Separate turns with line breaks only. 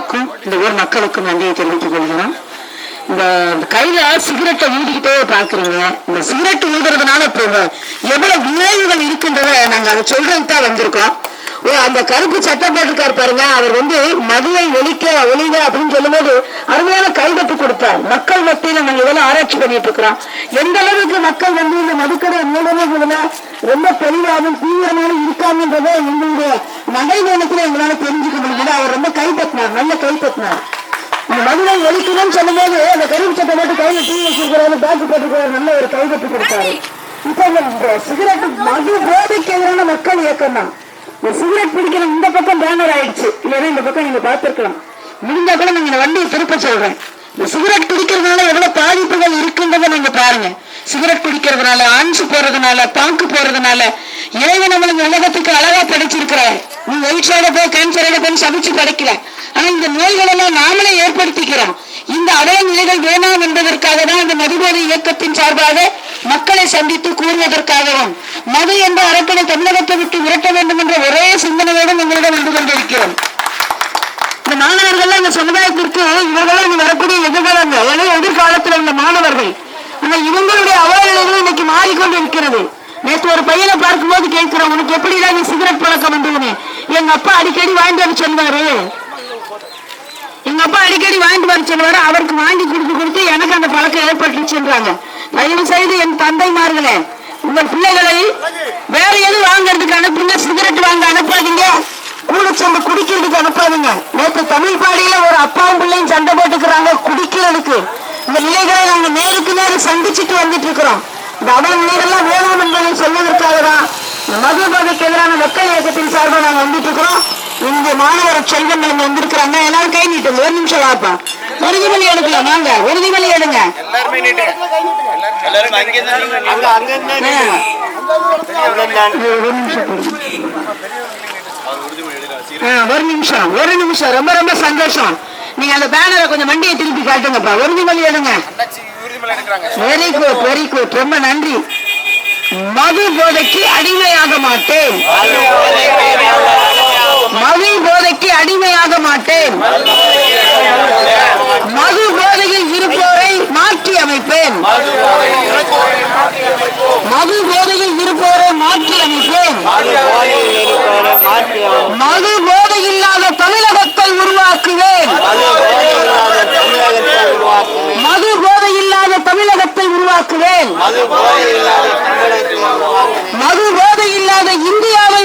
ஐயாவுக்கும் இந்த ஊர் மக்களுக்கும் நன்றியை தெரிவித்துக் கொள்கிறோம். இந்த கையில சிகரெட்டை ஊடிக்கிட்டே பாக்குறீங்க இந்த சிகரெட் ஊதுறதுனால இப்போ எவ்வளவு விளைவுகள் இருக்கின்றத நாங்க அதை சொல்றதுக்கு தான் வந்திருக்கோம். ஓ அந்த கருப்பு சட்டை போட்டிருக்காரு பாருங்க. அவர் வந்து மதுவை ஒழிக்க ஒழிக அப்படின்னு சொல்லும்போது அருமையான கைதட்டு கொடுத்தார். மக்கள் மத்தியில நாங்க இதெல்லாம் ஆராய்ச்சி பண்ணிட்டு இருக்கிறோம். எந்த அளவுக்கு மக்கள் வந்து இந்த மதுக்கடை மூலமாக ரொம்ப தெளிவாகவும் தீவிரமாக இருக்காங்கன்றதை எங்களுடைய நடைமுறைக்குள்ள எங்களால தெரிஞ்சுக்க முடியுது அவர் கைப்பற்றினார் நல்ல கைப்பற்றினார் இந்த மதுரை ஒழிக்கணும்னு சொல்லும்போது அந்த கருப்பு சட்டை போட்டு கையில டீ வச்சிருக்கிறாரு பேக்கு போட்டுக்கிறாரு நல்ல ஒரு கைதட்டு கொடுத்தாரு. இப்ப இந்த சிகரெட் மது போதைக்கு எதிரான மக்கள் இயக்கம் தான் இந்த சிகரெட் பிடிக்கிற இந்த பக்கம் பேனர் ஆயிடுச்சு. இல்லைன்னா இந்த பக்கம் நீங்க பார்த்திருக்கலாம். முடிஞ்சா கூட நீங்க வண்டியை திருப்ப சொல்றேன். இந்த சிகரெட் பிடிக்கிறதுனால எவ்வளவு பாதிப்புகள் இருக்குன்றதை நீங்க பாருங்க. சிகரெட் பிடிக்கிறதுனால ஆன்சு போறதுனால பாங்கு போறதுனால இறைவன் நம்மளுக்கு உலகத்துக்கு அழகா படைச்சிருக்கிறார். நீ வயிற்றோட போய் கேன்சரோட போய் சமைச்சு படைக்கல ஆனா இந்த நோய்கள் எல்லாம் நாமளே ஏற்படுத்திக்கிறோம். இந்த அடைய நிலைகள் வேணாம் என்பதற்காக தான் இந்த மதுபோதை இயக்கத்தின் சார்பாக மக்களை சந்தித்து கூறுவதற்காகவும் மது என்ற அரக்கனை தமிழகத்தை விட்டு விரட்ட வேண்டும் என்ற ஒரே சிந்தனையோடு உங்களிடம் வந்து கொண்டிருக்கிறோம். இந்த மாணவர்கள் இந்த சமுதாயத்திற்கு இவர்களும் இங்கு வரக்கூடிய எதிர்காலங்கள் ஏன்னா எதிர்காலத்தில் இந்த மாணவர்கள் ஆனா இவங்களுடைய அவலநிலைகள் இன்னைக்கு மாறிக்கொண்டு இருக்கிறது நேற்று ஒரு பையனை பார்க்கும்போது கேட்கிறோம் உனக்கு எப்படிதான் நீ சிகரெட் பழக்கம்? வந்ததுன்னு எங்க அப்பா அடிக்கடி வாங்கிட்டு வர சொல்வாரு எங்க அப்பா அடிக்கடி வாங்கிட்டு வர சொல்லுவாரு. அவருக்கு வாங்கி கொடுத்து கொடுத்து எனக்கு அந்த பழக்கம் ஏற்பட்டுச்சுன்றாங்க தயவு செய்து என் தந்தைமார்களே உங்கள் பிள்ளைகளை வேற எது வாங்கறதுக்கு அனுப்புங்க சிகரெட் வாங்க அனுப்பாதீங்க கூட சேர்ந்து குடிக்கிறதுக்கு அனுப்பாதீங்க. நேற்று தமிழ் பாடியில ஒரு அப்பாவும் பிள்ளையும் சண்டை போட்டுக்கிறாங்க குடிக்கிறதுக்கு. இந்த நிலைகளை நாங்க நேருக்கு நேரம் சந்திச்சுட்டு வந்துட்டு இருக்கிறோம் இந்த அவல வேணும் என்பதை சொல்வதற்காக தான் இந்த மது எதிரான மக்கள் இயக்கத்தின் சார்பாக நாங்கள் வந்து இந்த மாணவர செல்வங்கள் இங்க வந்திருக்கிறாங்க. எல்லாரும் கை நீட்டுங்க. ஒரு நிமிஷம் வாப்பா. உறுதிமொழி எடுக்கலாம். வாங்க. உறுதிமொழி எடுங்க.
எல்லாருமே நீட்டு எல்லாரும் அங்கே தான்
ஒரு நிமிஷம் ஆ, ஒரு நிமிஷம். ஒரு நிமிஷம். ரொம்ப ரொம்ப சந்தோஷம். நீங்க அந்த பேனரை கொஞ்சம் வண்டியை திருப்பி காட்டுங்கப்பா. உறுதிமொழி எடுங்க. வெரி குட் வெரி குட் ரொம்ப நன்றி. மது போதைக்கு அடிமையாக மாட்டேன். அடிமையாக மாட்டேன். மது போதையில் இருப்போரை மாற்றி அமைப்பேன். மது போதையில் இருப்போரை மாற்றி அமைப்பேன். மது போதை இல்லாத தமிழகத்தை உருவாக்குவேன். மது போதை இல்லாத தமிழகத்தை உருவாக்குவேன். மது போதை இல்லாத இந்தியாவை